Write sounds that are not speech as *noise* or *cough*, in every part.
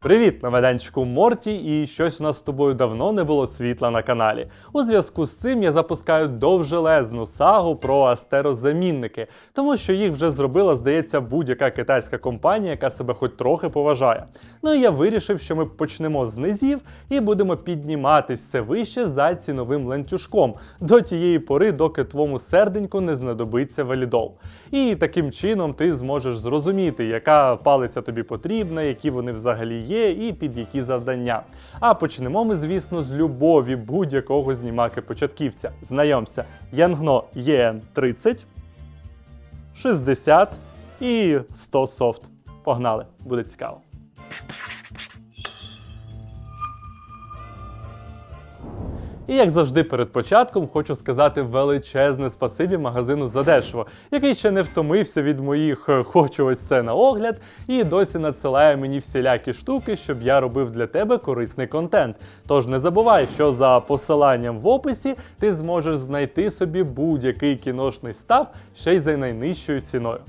Привіт, на майданчику Морті, і щось у нас з тобою давно не було світла на каналі. У зв'язку з цим я запускаю довжелезну сагу про астерозамінники, тому що їх вже зробила, здається, будь-яка китайська компанія, яка себе хоч трохи поважає. Ну і я вирішив, що ми почнемо з низів і будемо підніматись все вище за ціновим ланцюжком до тієї пори, доки твому серденьку не знадобиться валідол. І таким чином ти зможеш зрозуміти, яка палиця тобі потрібна, які вони взагалі є, і під які завдання. А почнемо ми, звісно, з любові будь-якого знімаки-початківця. Знайомся, Янгно ЄН 30, 60 і 100 софт. Погнали, буде цікаво. І як завжди перед початком хочу сказати величезне спасибі магазину Задешево, який ще не втомився від моїх е, хочу ось це на огляд і досі надсилає мені всілякі штуки, щоб я робив для тебе корисний контент. Тож не забувай, що за посиланням в описі ти зможеш знайти собі будь-який кіношний став ще й за найнижчою ціною.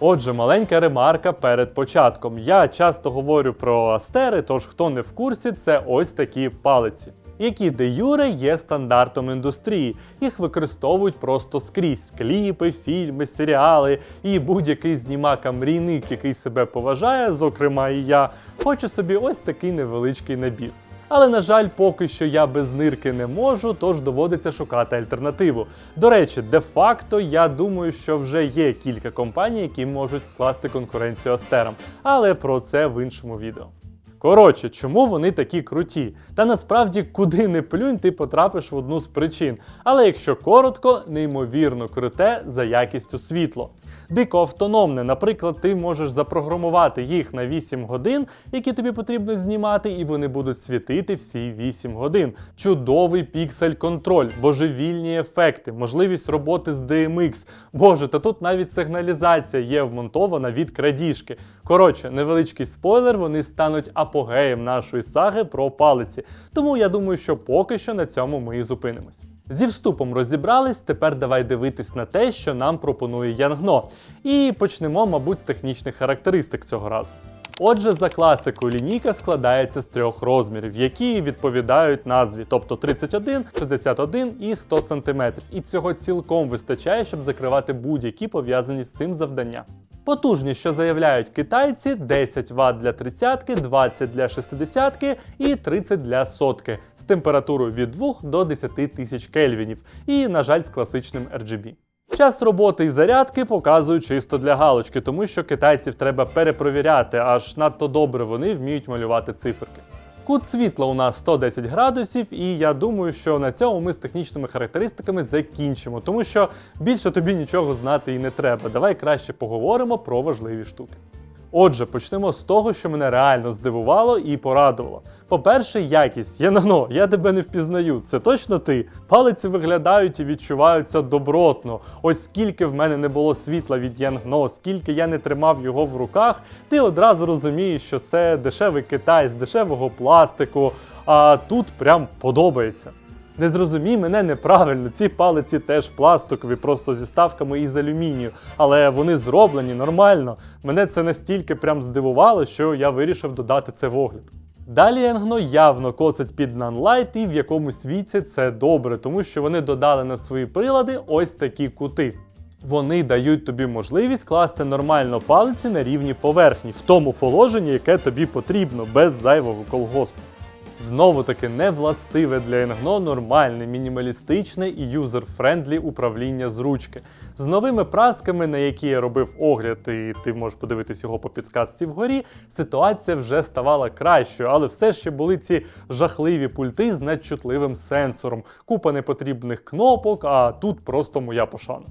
Отже, маленька ремарка перед початком. Я часто говорю про астери, тож хто не в курсі, це ось такі палиці. Які де юре є стандартом індустрії. Їх використовують просто скрізь кліпи, фільми, серіали і будь-який знімака мрійник, який себе поважає, зокрема і я, хочу собі ось такий невеличкий набір. Але, на жаль, поки що я без нирки не можу, тож доводиться шукати альтернативу. До речі, де-факто я думаю, що вже є кілька компаній, які можуть скласти конкуренцію Астерам, але про це в іншому відео. Коротше, чому вони такі круті? Та насправді, куди не плюнь, ти потрапиш в одну з причин. Але якщо коротко, неймовірно круте за якістю світло. Дико автономне, наприклад, ти можеш запрограмувати їх на 8 годин, які тобі потрібно знімати, і вони будуть світити всі 8 годин. Чудовий піксель контроль, божевільні ефекти, можливість роботи з DMX. Боже, та тут навіть сигналізація є вмонтована від крадіжки. Коротше, невеличкий спойлер, вони стануть апогеєм нашої саги про палиці. Тому я думаю, що поки що на цьому ми і зупинимось. Зі вступом розібрались, тепер давай дивитись на те, що нам пропонує Янгно. І почнемо, мабуть, з технічних характеристик цього разу. Отже, за класикою лінійка складається з трьох розмірів, які відповідають назві, тобто 31, 61 і 100 см. І цього цілком вистачає, щоб закривати будь-які пов'язані з цим завдання. Потужність, що заявляють китайці, 10 Вт для 30, 20 для 60 і 30 для сотки з температурою від 2 до 10 тисяч кельвінів і, на жаль, з класичним RGB. Час роботи і зарядки показую чисто для галочки, тому що китайців треба перепровіряти, аж надто добре вони вміють малювати циферки. Кут світла у нас 110 градусів, і я думаю, що на цьому ми з технічними характеристиками закінчимо, тому що більше тобі нічого знати і не треба. Давай краще поговоримо про важливі штуки. Отже, почнемо з того, що мене реально здивувало і порадувало. По-перше, якість. Янано, я тебе не впізнаю. Це точно ти. Палиці виглядають і відчуваються добротно. Ось скільки в мене не було світла від Янгно, скільки я не тримав його в руках, ти одразу розумієш, що це дешевий Китай з дешевого пластику, а тут прям подобається. Не зрозумій мене неправильно, ці палиці теж пластикові, просто зі ставками із алюмінію, але вони зроблені нормально. Мене це настільки прям здивувало, що я вирішив додати це в огляд. Далі Енгно явно косить під нанлайт, і в якомусь віці це добре, тому що вони додали на свої прилади ось такі кути. Вони дають тобі можливість класти нормально палиці на рівні поверхні, в тому положенні, яке тобі потрібно, без зайвого колгоспу. Знову таки не властиве для Енгно нормальне, мінімалістичне і юзер-френдлі управління з ручки. З новими прасками, на які я робив огляд, і ти можеш подивитись його по підсказці вгорі, ситуація вже ставала кращою, але все ще були ці жахливі пульти з надчутливим сенсором, купа непотрібних кнопок, а тут просто моя пошана.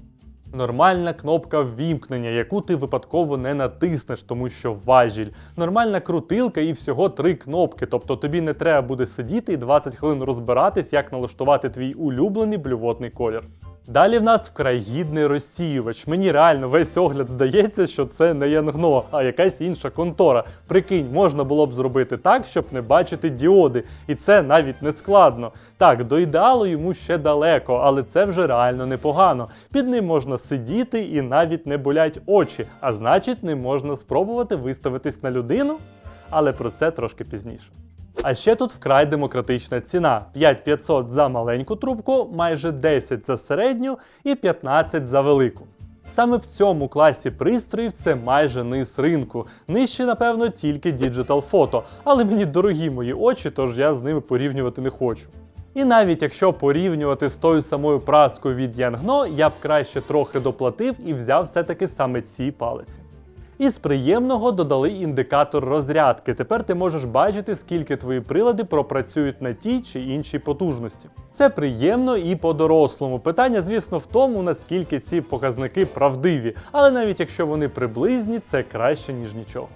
Нормальна кнопка ввімкнення, яку ти випадково не натиснеш, тому що важіль. Нормальна крутилка і всього три кнопки, тобто тобі не треба буде сидіти і 20 хвилин розбиратись, як налаштувати твій улюблений блювотний колір. Далі в нас вкрай гідний розсіювач. Мені реально весь огляд здається, що це не Янгно, а якась інша контора. Прикинь, можна було б зробити так, щоб не бачити діоди, і це навіть не складно. Так, до ідеалу йому ще далеко, але це вже реально непогано. Під ним можна сидіти і навіть не болять очі, а значить, не можна спробувати виставитись на людину. але про це трошки пізніше. А ще тут вкрай демократична ціна: 5500 за маленьку трубку, майже 10 за середню і 15 за велику. Саме в цьому класі пристроїв це майже низ ринку. Нижче, напевно, тільки Digital Photo, але мені дорогі мої очі, тож я з ними порівнювати не хочу. І навіть якщо порівнювати з тою самою праскою від Янгно, я б краще трохи доплатив і взяв все-таки саме ці палиці. І з приємного додали індикатор розрядки. Тепер ти можеш бачити, скільки твої прилади пропрацюють на тій чи іншій потужності. Це приємно і по-дорослому. Питання, звісно, в тому, наскільки ці показники правдиві, але навіть якщо вони приблизні, це краще, ніж нічого.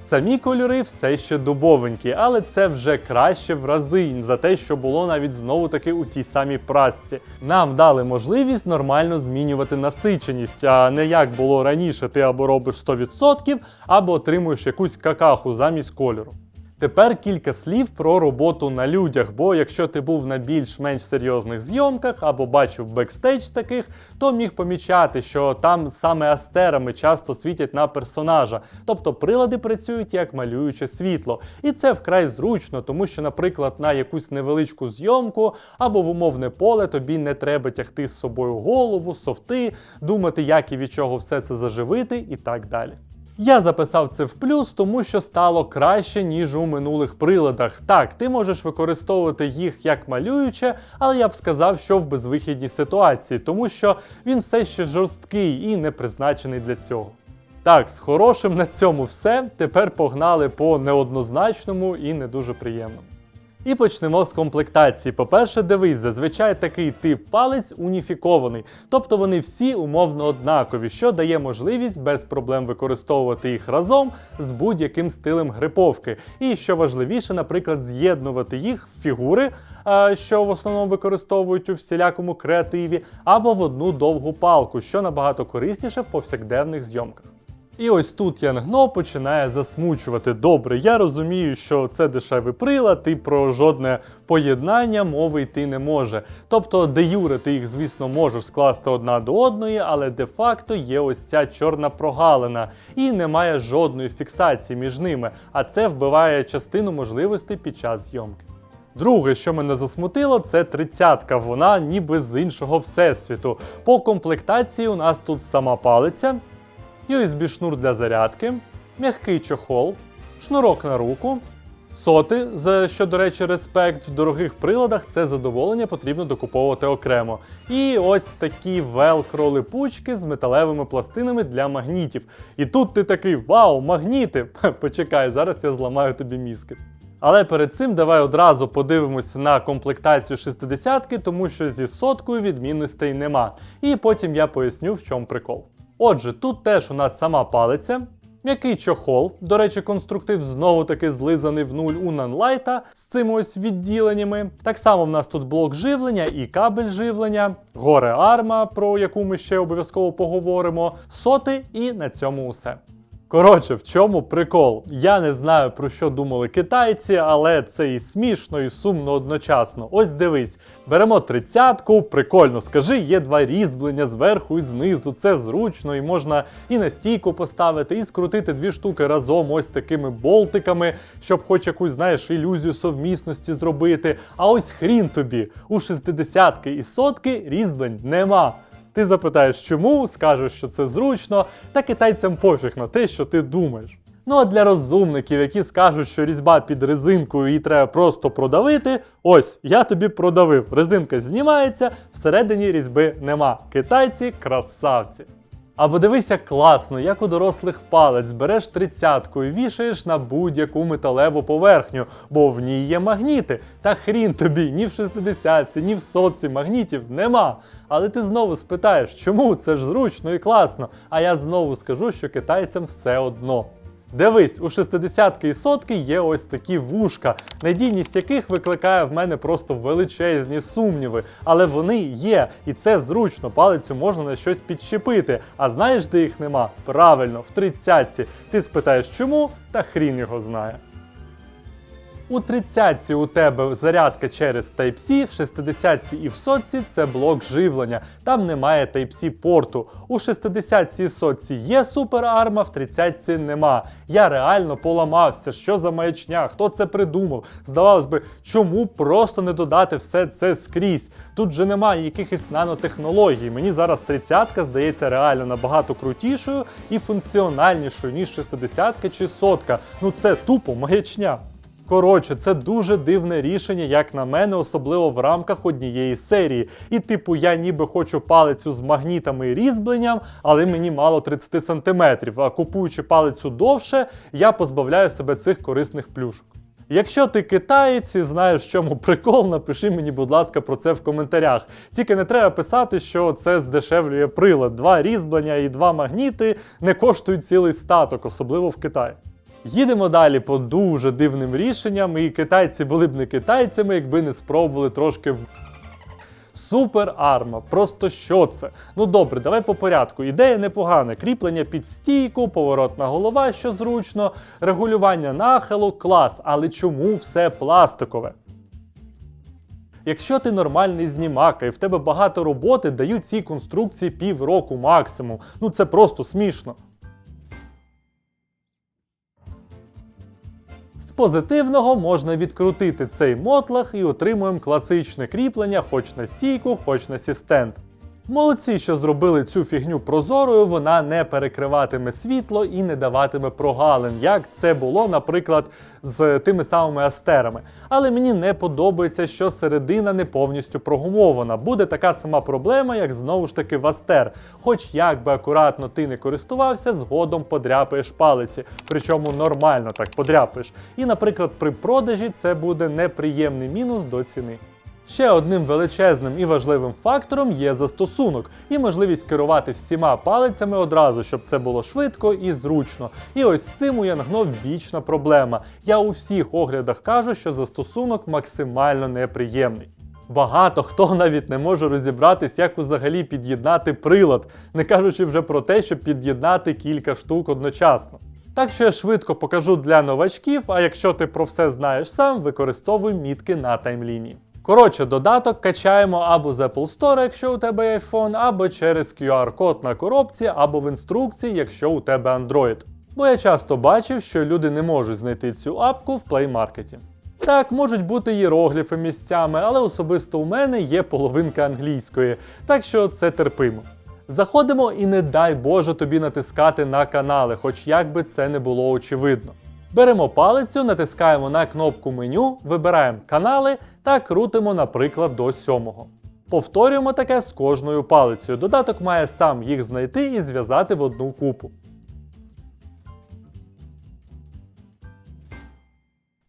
Самі кольори все ще дубовенькі, але це вже краще в рази за те, що було навіть знову таки у тій самій прасці. Нам дали можливість нормально змінювати насиченість, а не як було раніше, ти або робиш 100%, або отримуєш якусь какаху замість кольору. Тепер кілька слів про роботу на людях, бо якщо ти був на більш-менш серйозних зйомках або бачив бекстейдж таких, то міг помічати, що там саме астерами часто світять на персонажа, тобто прилади працюють як малююче світло. І це вкрай зручно, тому що, наприклад, на якусь невеличку зйомку або в умовне поле тобі не треба тягти з собою голову, софти, думати, як і від чого все це заживити і так далі. Я записав це в плюс, тому що стало краще, ніж у минулих приладах. Так, ти можеш використовувати їх як малююче, але я б сказав, що в безвихідній ситуації, тому що він все ще жорсткий і не призначений для цього. Так, з хорошим на цьому все. Тепер погнали по неоднозначному і не дуже приємному. І почнемо з комплектації. По-перше, дивись, зазвичай такий тип палець уніфікований, тобто вони всі умовно однакові, що дає можливість без проблем використовувати їх разом з будь-яким стилем гриповки. І що важливіше, наприклад, з'єднувати їх в фігури, що в основному використовують у всілякому креативі, або в одну довгу палку, що набагато корисніше в повсякденних зйомках. І ось тут Янгно починає засмучувати. Добре, я розумію, що це дешевий прилад, і про жодне поєднання мови йти не може. Тобто, де юре ти їх, звісно, можеш скласти одна до одної, але де-факто є ось ця чорна прогалина, і немає жодної фіксації між ними, а це вбиває частину можливостей під час зйомки. Друге, що мене засмутило, це тридцятка. Вона ніби з іншого всесвіту. По комплектації у нас тут сама палиця, USB шнур для зарядки, м'який чохол, шнурок на руку. Соти, за що, до речі, респект в дорогих приладах, це задоволення потрібно докуповувати окремо. І ось такі велкро липучки з металевими пластинами для магнітів. І тут ти такий вау, магніти! *laughs* Почекай, зараз я зламаю тобі мізки. Але перед цим давай одразу подивимося на комплектацію 60-ки, тому що зі соткою відмінностей нема. І потім я поясню, в чому прикол. Отже, тут теж у нас сама палиця, м'який чохол. До речі, конструктив знову таки злизаний в нуль у Нанлайта з цими ось відділеннями. Так само в нас тут блок живлення і кабель живлення, горе арма, про яку ми ще обов'язково поговоримо, соти, і на цьому усе. Коротше, в чому прикол? Я не знаю про що думали китайці, але це і смішно, і сумно одночасно. Ось дивись, беремо тридцятку, прикольно, скажи, є два різьблення зверху і знизу. Це зручно, і можна і на стійку поставити, і скрутити дві штуки разом, ось такими болтиками, щоб хоч якусь, знаєш, ілюзію совмісності зробити. А ось хрін тобі, у 60-ки і сотки різьблень нема. Ти запитаєш, чому, скажеш, що це зручно, та китайцям пофіг на те, що ти думаєш. Ну а для розумників, які скажуть, що різьба під резинкою її треба просто продавити, ось я тобі продавив. Резинка знімається, всередині різьби нема. Китайці красавці. Або дивися класно, як у дорослих палець береш тридцятку і вішаєш на будь-яку металеву поверхню, бо в ній є магніти. Та хрін тобі, ні в 60-ці, ні в сотці магнітів нема. Але ти знову спитаєш, чому це ж зручно і класно? А я знову скажу, що китайцям все одно. Дивись, у 60 і сотки є ось такі вушка, надійність яких викликає в мене просто величезні сумніви. Але вони є, і це зручно, палицю можна на щось підчепити. А знаєш, де їх нема? Правильно, в 30-ці. Ти спитаєш чому, та хрін його знає. У 30 у тебе зарядка через Type-C, в 60 і в сотці це блок живлення. Там немає Type-C порту. У 60 і сотці є суперарма, в 30 нема. Я реально поламався. Що за маячня? Хто це придумав? Здавалось би, чому просто не додати все це скрізь? Тут же немає якихось нанотехнологій. Мені зараз 30-ка здається реально набагато крутішою і функціональнішою, ніж 60-ка чи сотка. Ну це тупо маячня. Коротше, це дуже дивне рішення, як на мене, особливо в рамках однієї серії. І, типу, я ніби хочу палицю з магнітами і різьбленням, але мені мало 30 сантиметрів. А купуючи палицю довше, я позбавляю себе цих корисних плюшок. Якщо ти китаєць і знаєш, в чому прикол, напиши мені, будь ласка, про це в коментарях. Тільки не треба писати, що це здешевлює прилад. Два різьблення і два магніти не коштують цілий статок, особливо в Китаї. Їдемо далі по дуже дивним рішенням, і китайці були б не китайцями, якби не спробували трошки в. Супер арма. Просто що це? Ну добре, давай по порядку. Ідея непогана. Кріплення під стійку, поворотна голова, що зручно, регулювання нахилу, клас. Але чому все пластикове? Якщо ти нормальний знімака і в тебе багато роботи, дають цій конструкції півроку максимум. Ну це просто смішно. Позитивного можна відкрутити цей мотлах і отримуємо класичне кріплення хоч на стійку, хоч на сістенд. Молодці, що зробили цю фігню прозорою, вона не перекриватиме світло і не даватиме прогалин, як це було, наприклад, з тими самими астерами. Але мені не подобається, що середина не повністю прогумована. Буде така сама проблема, як знову ж таки в астер. Хоч як би акуратно ти не користувався, згодом подряпаєш палиці. Причому нормально так подряпаєш. І, наприклад, при продажі це буде неприємний мінус до ціни. Ще одним величезним і важливим фактором є застосунок і можливість керувати всіма палицями одразу, щоб це було швидко і зручно. І ось з цим у Янгно вічна проблема. Я у всіх оглядах кажу, що застосунок максимально неприємний. Багато хто навіть не може розібратись, як взагалі під'єднати прилад, не кажучи вже про те, щоб під'єднати кілька штук одночасно. Так що я швидко покажу для новачків, а якщо ти про все знаєш сам, використовуй мітки на таймлінії. Коротше, додаток качаємо або з Apple Store, якщо у тебе iPhone, або через QR-код на коробці, або в інструкції, якщо у тебе Android. Бо я часто бачив, що люди не можуть знайти цю апку в Play Market. Так, можуть бути іерогліфи місцями, але особисто у мене є половинка англійської, так що це терпимо. Заходимо і не дай Боже тобі натискати на канали, хоч як би це не було очевидно. Беремо палицю, натискаємо на кнопку меню, вибираємо канали та крутимо, наприклад, до сьомого. Повторюємо таке з кожною палицею. Додаток має сам їх знайти і зв'язати в одну купу.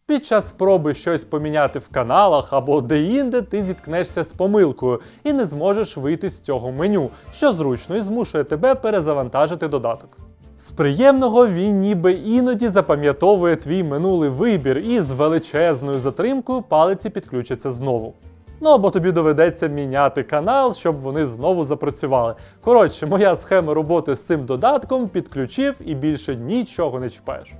Під час спроби щось поміняти в каналах або де-інде ти зіткнешся з помилкою і не зможеш вийти з цього меню, що зручно і змушує тебе перезавантажити додаток. З приємного він ніби іноді запам'ятовує твій минулий вибір і з величезною затримкою палиці підключаться знову. Ну або тобі доведеться міняти канал, щоб вони знову запрацювали. Коротше, моя схема роботи з цим додатком підключив і більше нічого не чіпаєш.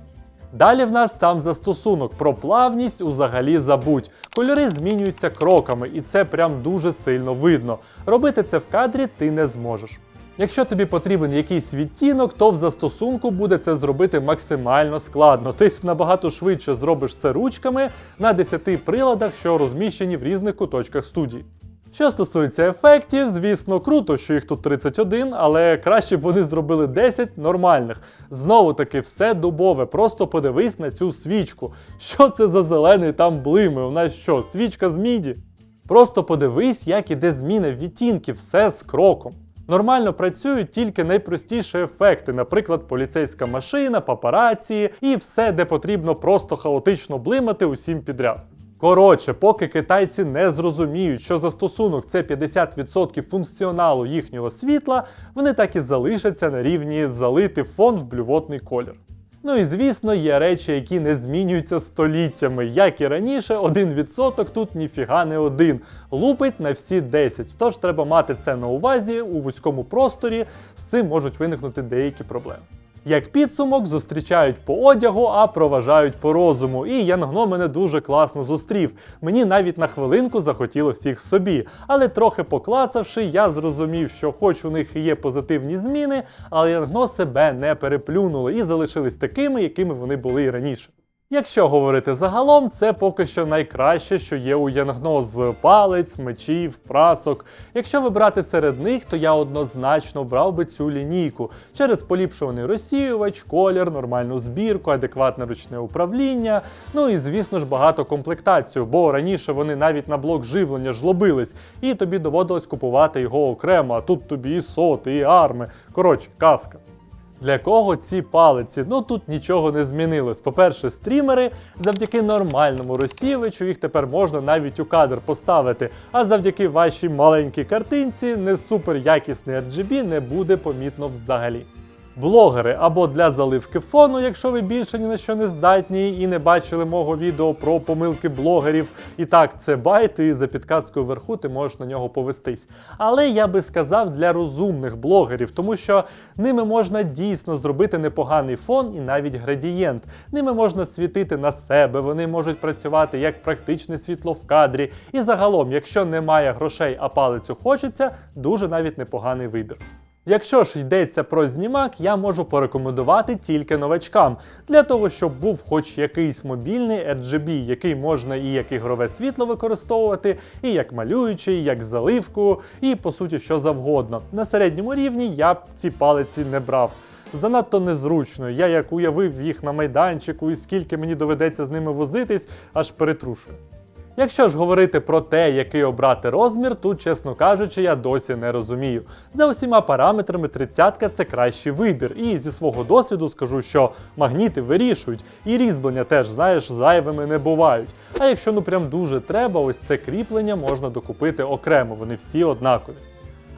Далі в нас сам застосунок про плавність узагалі забудь. Кольори змінюються кроками, і це прям дуже сильно видно. Робити це в кадрі ти не зможеш. Якщо тобі потрібен якийсь відтінок, то в застосунку буде це зробити максимально складно. Ти набагато швидше зробиш це ручками на 10 приладах, що розміщені в різних куточках студії. Що стосується ефектів, звісно, круто, що їх тут 31, але краще б вони зробили 10 нормальних. Знову таки, все дубове. Просто подивись на цю свічку. Що це за зелений там блими? У нас що, свічка з міді? Просто подивись, як іде зміна відтінків, все з кроком. Нормально працюють тільки найпростіші ефекти, наприклад, поліцейська машина, папараці і все, де потрібно просто хаотично блимати усім підряд. Коротше, поки китайці не зрозуміють, що застосунок це 50% функціоналу їхнього світла, вони так і залишаться на рівні залити фон в блювотний колір. Ну і звісно, є речі, які не змінюються століттями. Як і раніше, 1% тут ніфіга не один. Лупить на всі 10. Тож треба мати це на увазі у вузькому просторі, з цим можуть виникнути деякі проблеми. Як підсумок, зустрічають по одягу, а проважають по розуму. І Янгно мене дуже класно зустрів. Мені навіть на хвилинку захотіло всіх собі. Але трохи поклацавши, я зрозумів, що хоч у них є позитивні зміни, але Янгно себе не переплюнули і залишились такими, якими вони були і раніше. Якщо говорити загалом, це поки що найкраще, що є у Янгно з палець, мечів, прасок. Якщо вибрати серед них, то я однозначно брав би цю лінійку через поліпшуваний розсіювач, колір, нормальну збірку, адекватне ручне управління. Ну і звісно ж багато комплектацію, бо раніше вони навіть на блок живлення жлобились, і тобі доводилось купувати його окремо. А тут тобі і соти, і арми. Коротше, казка. Для кого ці палиці? Ну тут нічого не змінилось. По-перше, стрімери завдяки нормальному розсіювачу їх тепер можна навіть у кадр поставити. А завдяки вашій маленькій картинці не супер якісний RGB не буде помітно взагалі. Блогери або для заливки фону, якщо ви більше ні на що не здатні і не бачили мого відео про помилки блогерів. І так, це байт, і за підказкою вверху ти можеш на нього повестись. Але я би сказав для розумних блогерів, тому що ними можна дійсно зробити непоганий фон і навіть градієнт. Ними можна світити на себе, вони можуть працювати як практичне світло в кадрі. І загалом, якщо немає грошей, а палицю хочеться, дуже навіть непоганий вибір. Якщо ж йдеться про знімак, я можу порекомендувати тільки новачкам, для того, щоб був хоч якийсь мобільний RGB, який можна і як ігрове світло використовувати, і як малюючий, і як заливку, і по суті що завгодно. На середньому рівні я б ці палиці не брав. Занадто незручно. Я як уявив їх на майданчику, і скільки мені доведеться з ними возитись, аж перетрушую. Якщо ж говорити про те, який обрати розмір, тут, чесно кажучи, я досі не розумію. За усіма параметрами 30 це кращий вибір. І зі свого досвіду скажу, що магніти вирішують, і різьблення теж, знаєш, зайвими не бувають. А якщо ну прям дуже треба, ось це кріплення можна докупити окремо, вони всі однакові.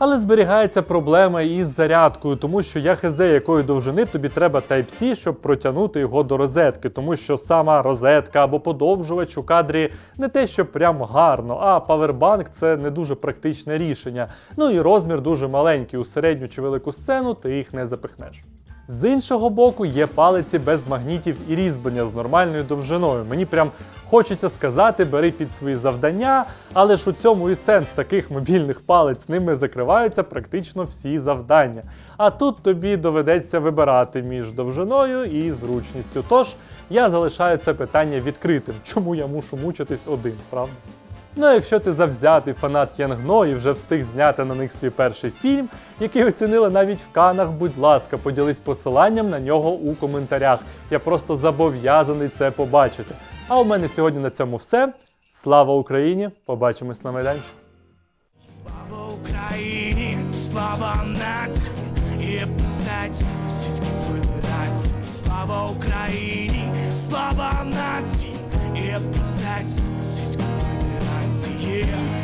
Але зберігається проблема із зарядкою, тому що я хз якої довжини тобі треба Type-C, щоб протягнути його до розетки, тому що сама розетка або подовжувач у кадрі не те, що прям гарно, а павербанк це не дуже практичне рішення. Ну і розмір дуже маленький, у середню чи велику сцену ти їх не запихнеш. З іншого боку, є палиці без магнітів і різьблення з нормальною довжиною. Мені прям хочеться сказати, бери під свої завдання, але ж у цьому і сенс таких мобільних палець ними закриваються практично всі завдання. А тут тобі доведеться вибирати між довжиною і зручністю. Тож я залишаю це питання відкритим. Чому я мушу мучитись один, правда? Ну, а якщо ти завзятий фанат Янгно і вже встиг зняти на них свій перший фільм, який оцінили навіть в Канах, будь ласка, поділись посиланням на нього у коментарях. Я просто зобов'язаний це побачити. А у мене сьогодні на цьому все. Слава Україні! Побачимось на майданчику. Слава Україні, слава нації, і писать російські федерації. Слава Україні, слава нації, і писать yeah.